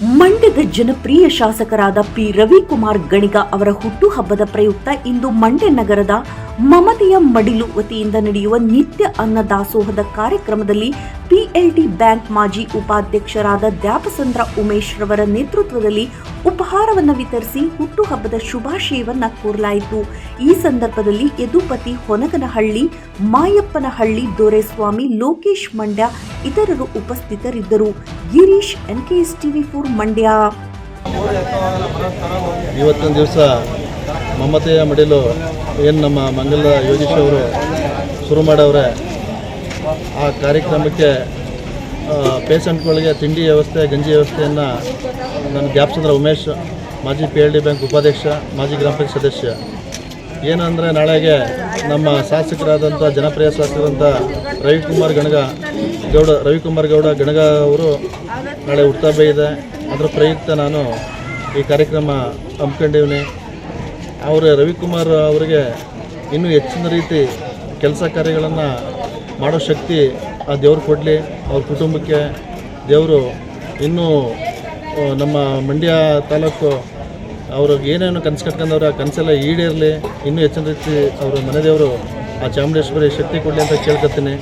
ಮಂಡ್ಯದ ಜನಪ್ರಿಯ ಶಾಸಕರಾದ ಪಿ. ರವಿಕುಮಾರ್ ಗಣಿಗ ಅವರ ಹುಟ್ಟುಹಬ್ಬದ ಪ್ರಯುಕ್ತ ಇಂದು ಮಂಡ್ಯ ನಗರದ ಮಮತೆಯ ಮಡಿಲು ವತಿಯಿಂದ ನಡೆಯುವ ನಿತ್ಯ ಅನ್ನ ದಾಸೋಹದ ಕಾರ್ಯಕ್ರಮದಲ್ಲಿ ಪಿಎಲ್ಡಿ ಬ್ಯಾಂಕ್ ಮಾಜಿ ಉಪಾಧ್ಯಕ್ಷರಾದ ದ್ಯಾಪಸಂದ್ರ ಉಮೇಶ್ ರವರ ನೇತೃತ್ವದಲ್ಲಿ ಉಪಹಾರವನ್ನು ವಿತರಿಸಿ ಹುಟ್ಟುಹಬ್ಬದ ಶುಭಾಶಯವನ್ನು ಕೋರಲಾಯಿತು. ಈ ಸಂದರ್ಭದಲ್ಲಿ ಯದುಪತಿ ಹೊನಗನಹಳ್ಳಿ, ಮಾಯಪ್ಪನಹಳ್ಳಿ, ದೊರೆಸ್ವಾಮಿ, ಲೋಕೇಶ್ ಮಂಡ್ಯ ಇತರರು ಉಪಸ್ಥಿತರಿದ್ದರು. Girish, N K S TV four Mandya. ಇವತ್ತಿನ ದಿವಸ ಮಮತೆಯ ಮಡಿಲು ಏನು ನಮ್ಮ ಮಂಗಲ ಯೋಗೀಶ್ ಅವರು ಶುರು ಮಾಡವ್ರೆ, ಆ ಕಾರ್ಯಕ್ರಮಕ್ಕೆ ಪೇಷಂಟ್ಗಳಿಗೆ ತಿಂಡಿ ವ್ಯವಸ್ಥೆ, ಗಂಜಿ ವ್ಯವಸ್ಥೆಯನ್ನು ನನ್ನ ಗ್ಯಾಪ್ಸಂದ್ರ ಉಮೇಶ್, ಮಾಜಿ ಪಿ ಎಲ್ ಡಿ ಬ್ಯಾಂಕ್ ಉಪಾಧ್ಯಕ್ಷ, ಮಾಜಿ ಗ್ರಾಮ ಪಂಚಾಯತ್ ಸದಸ್ಯ. ಏನಂದರೆ ನಾಳೆಗೆ ನಮ್ಮ ಶಾಸಕರಾದಂಥ ಜನಪ್ರಿಯ ಶಾಸಕರಾದಂಥ ರವಿಕುಮಾರ್ ಗಣಗ, ಗೌಡ, ರವಿಕುಮಾರ್ ಗೌಡ ಗಣಗ ಅವರು ನಾಳೆ ಹುಡ್ತಾ ಇದೆ. ಅದರ ಪ್ರಯುಕ್ತ ನಾನು ಈ ಕಾರ್ಯಕ್ರಮ ಹಮ್ಮಿಕೊಂಡಿವ್ನಿ. ಅವರು ರವಿಕುಮಾರ್ ಅವರಿಗೆ ಇನ್ನೂ ಹೆಚ್ಚಿನ ರೀತಿ ಕೆಲಸ ಕಾರ್ಯಗಳನ್ನು ಮಾಡೋ ಶಕ್ತಿ ಆ ದೇವರು ಕೊಡಲಿ. ಅವ್ರ ಕುಟುಂಬಕ್ಕೆ ದೇವರು ಇನ್ನೂ ನಮ್ಮ ಮಂಡ್ಯ ತಾಲೂಕು ಅವ್ರಿಗೆ ಏನೇನು ಕನಸು ಕಟ್ಕೊಂಡವ್ರು ಆ ಕನಸೆಲ್ಲ ಈಡೇರಲಿ, ಇನ್ನೂ ಹೆಚ್ಚಿನ ರೀತಿ ಅವರು ಮನೆದೇವರು ಆ ಚಾಮುಂಡೇಶ್ವರಿ ಶಕ್ತಿ ಕೊಡಲಿ ಅಂತ ಕೇಳ್ಕೊತೀನಿ